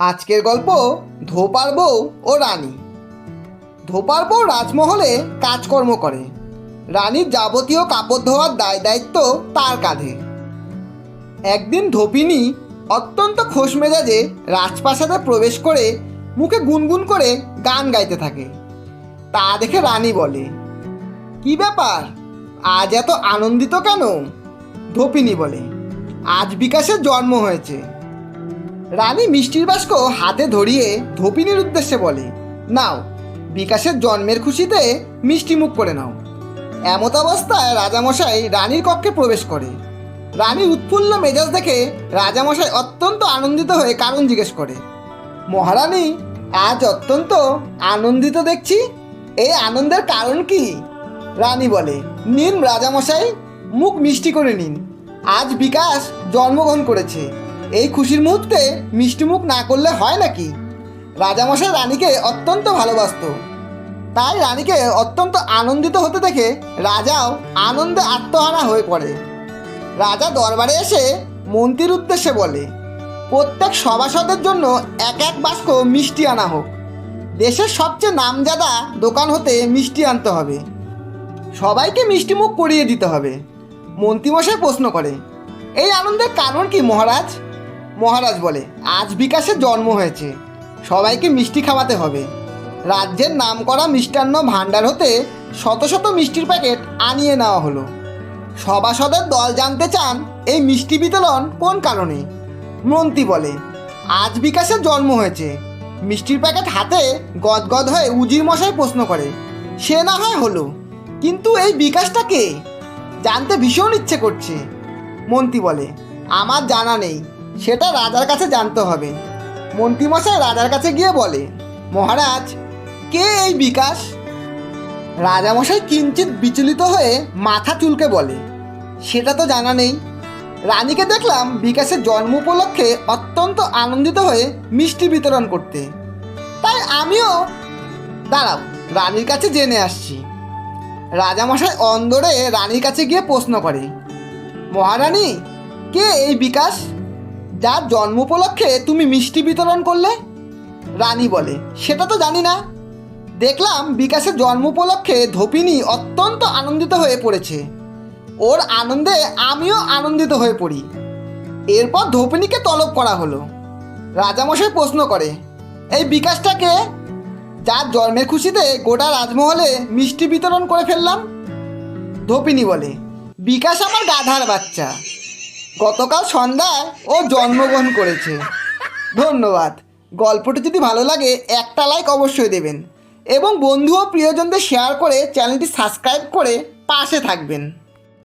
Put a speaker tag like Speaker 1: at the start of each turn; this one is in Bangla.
Speaker 1: আজকের গল্প ধোপার বউ ও রানী। ধোপার বউ রাজমহলে কাজকর্ম করে। রানীর যাবতীয় কাপড় ধোয়ার দায় দায়িত্ব তার কাঁধে। একদিন ধোপিনী অত্যন্ত খোশ মেজাজে রাজপ্রাসাদে প্রবেশ করে মুখে গুনগুন করে গান গাইতে থাকে। তা দেখে রানী বলে, কি ব্যাপার? আজ এত আনন্দিত কেন? ধোপিনী বলে, আজ বিকাশের জন্ম হয়েছে। রানী মিষ্টির বাস্ক হাতে ধরিয়ে ধোপিনীর উদ্দেশ্যে বলে, নাও, বিকাশের জন্মের খুশিতে মিষ্টি মুখ করে নাও। এমত অবস্থায় রাজামশাই রানীর কক্ষে প্রবেশ করে। রানী উৎফুল্ল মেজাজ দেখে রাজামশাই অত্যন্ত আনন্দিত হয়ে কারণ জিজ্ঞেস করে, মহারানী, আজ অত্যন্ত আনন্দিত দেখছি। এই আনন্দের কারণ কি? রানী বলে, নিন রাজামশাই, মুখ মিষ্টি করে নিন। আজ বিকাশ জন্মগ্রহণ করেছে। এই খুশির মুহূর্তে মিষ্টি মুখ না করলে হয় নাকি? রাজামশাই রানীকে অত্যন্ত ভালোবাসত। তাই রানীকে অত্যন্ত আনন্দিত হতে দেখে রাজাও আনন্দে আত্মহারা হয়ে পড়ে। রাজা দরবারে এসে মন্ত্রীর উদ্দেশ্যে বলে, প্রত্যেক সভাসদের জন্য এক এক বাস্ক মিষ্টি আনা হোক। দেশের সবচেয়ে নামজাদা দোকান হতে মিষ্টি আনতে হবে। সবাইকে মিষ্টি মুখ করিয়ে দিতে হবে। মন্ত্রীমশাই প্রশ্ন করে এই আনন্দের কারণ কি মহারাজ? মহারাজ বলে, আজ বিকাশে জন্ম হয়েছে। সবাইকে মিষ্টি খাওয়াতে হবে। রাজ্যের নামকরা মিষ্টান্ন ভাণ্ডার হতে শত শত মিষ্টির প্যাকেট আনিয়ে নেওয়া হলো। সভাসদের দল জানতে চান, এই মিষ্টি বিতরণ কোন কারণে? মন্ত্রী বলে, আজ বিকাশের জন্ম হয়েছে। মিষ্টির প্যাকেট হাতে গদগদ হয়ে উজির মশাই প্রশ্ন করে, সে না হয় হলো? কিন্তু এই বিকাশটা কে? জানতে ভীষণ ইচ্ছে করছে। মন্ত্রী বলে, আমার জানা নেই। সেটা রাজার কাছে জানতে হবে। মন্ত্রীমশাই রাজার কাছে গিয়ে বলে, মহারাজ, কে এই বিকাশ? রাজামশাই কিঞ্চিত বিচলিত হয়ে মাথা চুলকে বলে, সেটা তো জানা নেই। রানীকে দেখলাম বিকাশের জন্ম উপলক্ষে অত্যন্ত আনন্দিত হয়ে মিষ্টি বিতরণ করতে। তাই আমিও দাঁড়াও, রানীর কাছে জেনে আসছি। রাজামশাই অন্দরে রানীর কাছে গিয়ে প্রশ্ন করে, মহারানী, কে এই বিকাশ? যার জন্ম উপলক্ষে তুমি মিষ্টি বিতরণ করলে? রানী বলে, সেটা তো জানি না। দেখলাম বিকাশের জন্ম উপলক্ষে ধোপিনী অত্যন্ত আনন্দিত হয়ে পড়েছে। ওর আনন্দে আমিও আনন্দিত হয়ে পড়ি। এরপর ধোপিনীকে তলব করা হলো। রাজামশাই প্রশ্ন করে, এই বিকাশটাকে যার জন্মের খুশিতে গোটা রাজমহলে মিষ্টি বিতরণ করে ফেললাম? ধোপিনী বলে, বিকাশ আমার গাধার বাচ্চা। গতকাল সন্ধ্যায় ও জন্মগ্রহণ করেছে। ধন্যবাদ। গল্পটি যদি ভালো লাগে, একটা লাইক অবশ্যই দেবেন। এবং বন্ধু ও প্রিয়জনদের শেয়ার করে চ্যানেলটি সাবস্ক্রাইব করে পাশে থাকবেন।